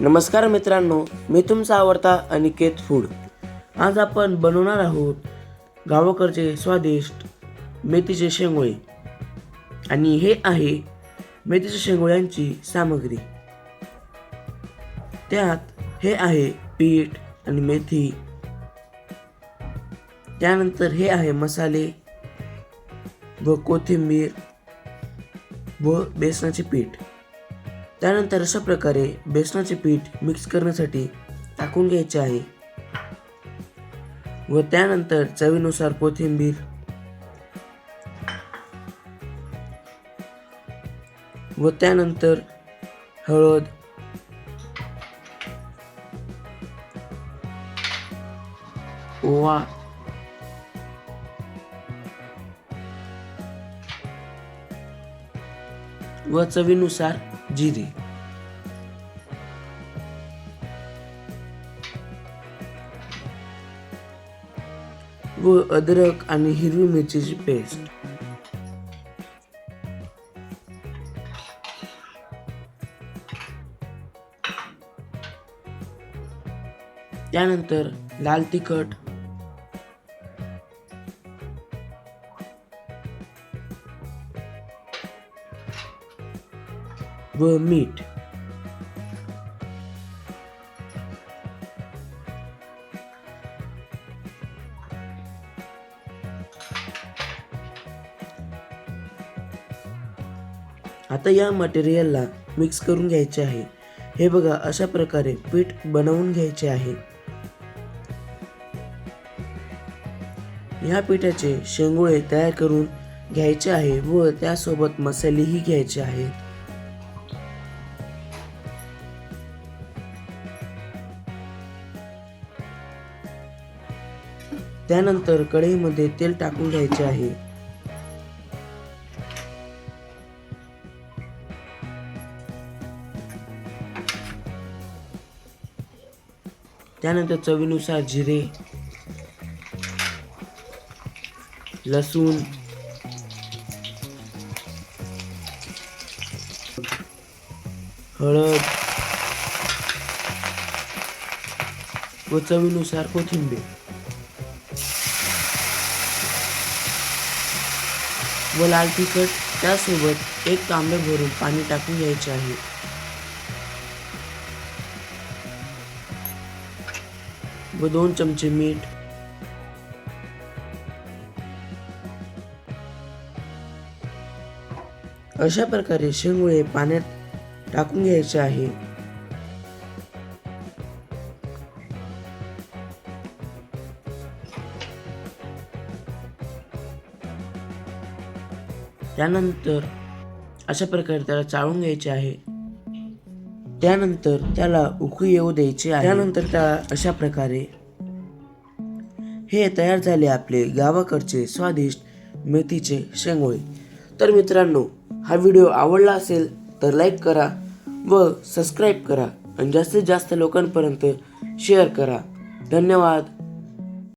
नमस्कार मित्रांनो मी तुमचा आवडता अनिकेत फूड. आज आपण बनवणार आहोत गावाकडचे स्वादिष्ट मेथीचे शेंगोळे. आणि हे आहे मेथीच्या शेंगोळ्यांची सामग्री. त्यात हे आहे पीठ आणि मेथी. त्यानंतर हे आहे मसाले व कोथिंबीर व बेसनाचे पीठ. त्यानंतर अशा प्रकारे बेसनाचे पीठ मिक्स करण्यासाठी टाकून घ्यायचे आहे. व त्यानंतर चवीनुसार कोथिंबीर व त्यानंतर हळद ओवा व चवीनुसार जिरे व अद्रक आणि हिरवी मिरचीची पेस्ट। त्यानंतर लाल तिखट व मीठ. आता या मटेरियलला मिक्स करून घ्यायचे आहे. हे बघा अशा प्रकारे पीठ बनवून घ्यायचे आहे. ह्या पिठाचे शेंगोळे तयार करून घ्यायचे आहे व त्यासोबत मसालेही घ्यायचे आहेत. त्यानंतर कढईमध्ये तेल टाकून घ्यायचे आहे. त्यानंतर चवीनुसार जिरे लसूण हळद व चवीनुसार कोथिंबीर. व लाल तिखट त्यासोबत एक तांबे भरून पाणी टाकून घ्यायचे आहे. व दोन चमचे मीठ. अशा प्रकारे शेंगुळे पाण्यात टाकून घ्यायचे आहे. त्यानंतर अशा प्रकारे त्याला चाळून घ्यायचे आहे. त्यानंतर त्याला उकळी येऊ द्यायची आहे. त्यानंतर त्याला अशा प्रकारे हे तयार झाले आपले गावाकडचे स्वादिष्ट मेथीचे शेंगोळे. तर मित्रांनो हा व्हिडिओ आवडला असेल तर लाईक करा व सबस्क्राईब करा आणि जास्तीत जास्त लोकांपर्यंत शेअर करा. धन्यवाद.